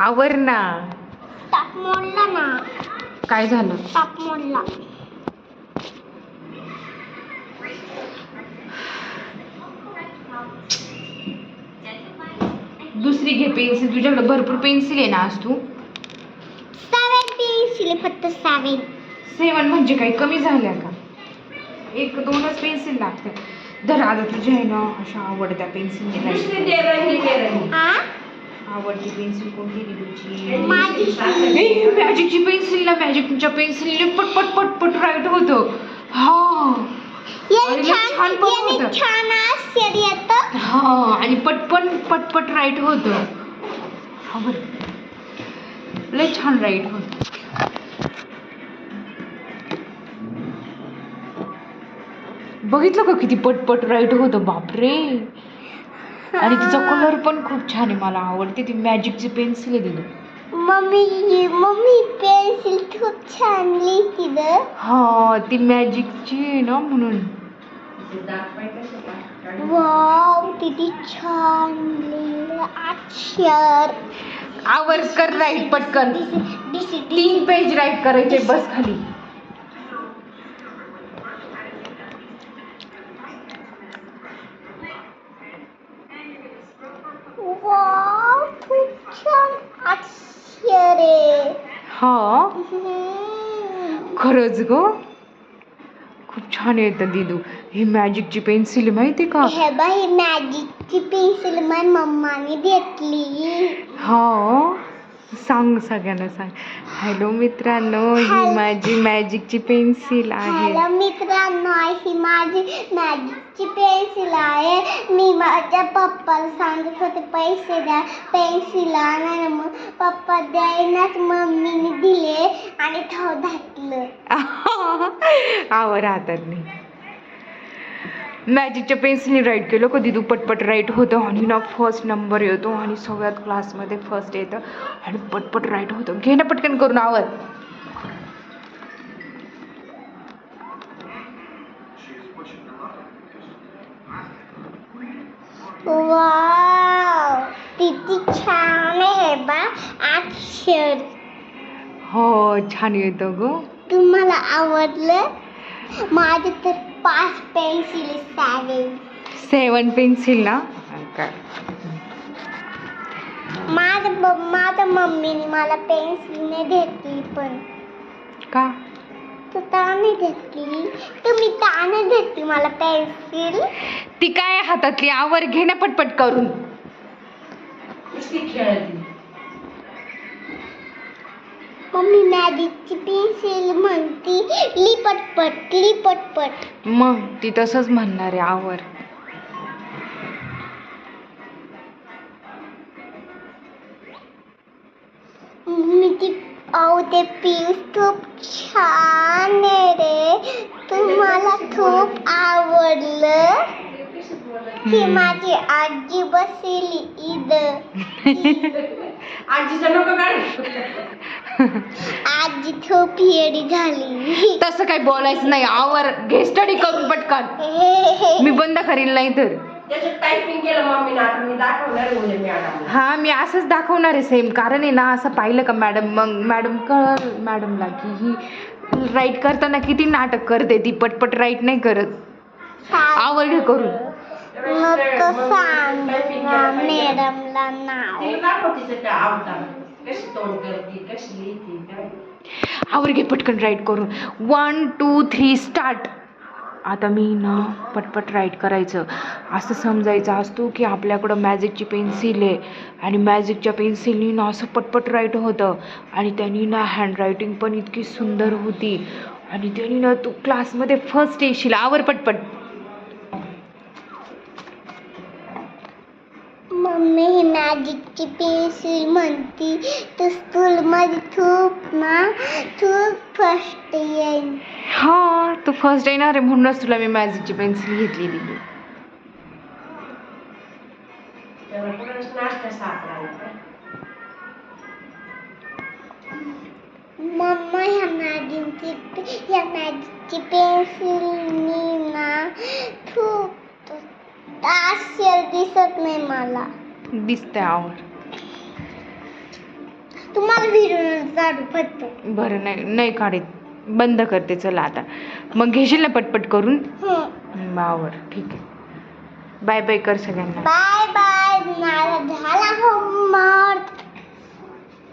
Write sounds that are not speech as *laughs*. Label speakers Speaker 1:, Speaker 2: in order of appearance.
Speaker 1: आवर ना.
Speaker 2: टाप मोडला ना.
Speaker 1: काय झालं?
Speaker 2: टाप मोडला.
Speaker 1: दुसरी घे पेन्सिल तुझ्याकडे भरपूर पेन्सिल आहे ना आज तू.
Speaker 2: सेवन पेन्सिल फक्त सेवन
Speaker 1: सेवन म्हणजे काही कमी झाल्या का? एक दोनच पेन्सिल लागते धर आता तुझ्या आहे ना अशा आवडत्या पेन्सिल
Speaker 2: हा
Speaker 1: आवडती पेन्सिल कोणती ती तुझी मॅजिकची पेन्सिल ना मॅजिकच्या पेन्सिलने पट पट पट पट राईट होतं हा।
Speaker 2: छान
Speaker 1: पण हा आणि पटपट पटपट राईट होतं लय छान राईट होत बघितलं का किती पटपट राईट होतं बापरे! आणि तिचा कलर पण खूप छान आहे मला आवडते. ती मॅजिकची पेन्सिल आहे तिने.
Speaker 2: मम्मी मम्मी पेन्सिल खूप छान लिहिती ग.
Speaker 1: हा ती मॅजिकची आहे ना म्हणून.
Speaker 2: वाव किती छान लिहिलं. अक्षर.
Speaker 1: आवर कर राईट पटकन.
Speaker 2: दिस दिस
Speaker 1: तीन पेज राईट करायचे बस खाली.
Speaker 2: वाव खूप छान अक्षर
Speaker 1: हा. खरंच ग? खूप छान येतं दिदू. ही मॅजिकची पेन्सिल माहिती का?
Speaker 2: हे बाई मॅजिकची पेन्सिल माझ्या मम्माने घेतली.
Speaker 1: हा? सांग सगळ्यांना सांग. हॅलो मित्रांनो ही. माझी मॅजिकची पेन्सिल आहे.
Speaker 2: हॅलो मित्रांनो ही माझी मॅजिकची पेन्सिल आहे. मी माझ्या पप्पाला सांगत होते पैसे द्या पेन्सिल आणायला. मग पप्पा द्यायनाच मम्मीने दिले आणि ठाव घातलं.
Speaker 1: आवर हातात नाही मॅजिकच्या पेन्सिलने राईट केलं. कधी तू पटपट राईट होतं आणि ना फर्स्ट नंबर येतो आणि सगळ्यात क्लासमध्ये फर्स्ट येतं आणि पटपट राईट होतं. घे ना पटकन करून
Speaker 2: वाव किती छान आहे बा. अक्षर
Speaker 1: हो छान येतं ग.
Speaker 2: तुम्हाला आवडलं? माझे तर पाच पेन्सिल सेवन
Speaker 1: सेवन पेन्सिल ना? काय?
Speaker 2: माझ्या मम्मीने मला पेन्सिल नाही घेतली पण.
Speaker 1: का?
Speaker 2: तू ताने घेतली तुम्ही ताने घेतली मला पेन्सिल.
Speaker 1: ती काय हातातली? आवर घे ना पटपट करून.
Speaker 2: मम्मी मॅजिकची पेन्सिल म्हणती लिपटपट लिपटपट
Speaker 1: मग ती तसंच म्हणणार आहे आवर.
Speaker 2: मी ती अहो ते पीस खूप छान आहे रे. तुम्हाला खूप आवडलं. ही माझी आजी बसली *laughs* आजी खूप येडी झाली.
Speaker 1: तसं काही बोलायचं नाही. आवर घे स्टडी करून पटकन. मी बंद करील नाही तर. हा मी असंच दाखवणार आहे सेम कारण आहे ना असं पाहिलं का मॅडम मग मॅडम कळ मॅडमला की ही राईट करताना किती नाटक करते ती. पटपट राईट नाही करत. आवड घे करून.
Speaker 2: नको मॅडमला नाव
Speaker 3: तिला दाखव तिचं काय अवतार कशी तोंड करते कशी लिहिते काय
Speaker 1: आवर घे पटकन राईट करून वन टू थ्री स्टार्ट आता मी ना पटपट राईट करायचं. असं समजायचं असतो की आपल्याकडं मॅजिकची पेन्सिल आहे. आणि मॅजिकच्या पेन्सिलनी ना असं पटपट राईट होतं. आणि त्यांनी ना हँडरायटिंग पण इतकी सुंदर होती. आणि त्यांनी ना तू क्लासमध्ये फर्स्ट येशील. आवर पटपट.
Speaker 2: मम्मी ही मॅजिकची पेन्सिल म्हणती तू स्कूलमध्ये खूप ना खूप फर्स्ट येईन
Speaker 1: हा तू फर्स्ट येणार आहे म्हणूनच तुला मी मॅजिकची पेन्सिल घेतली
Speaker 3: सापडा
Speaker 2: मम्मा ह्या मॅजिकची ह्या मॅजिकची पेन्सिलनी ना खूप दिसत नाही मला.
Speaker 1: दिसतंय आवर
Speaker 2: तुम्हाला
Speaker 1: बरं नाही नाही काढत बंद करते चला आता. मग घेशील ना पटपट करून?
Speaker 2: हं.
Speaker 1: बावर ठीक आहे. बाय बाय कर सगळ्यांना.
Speaker 2: Bye bye. झाला होमवर्क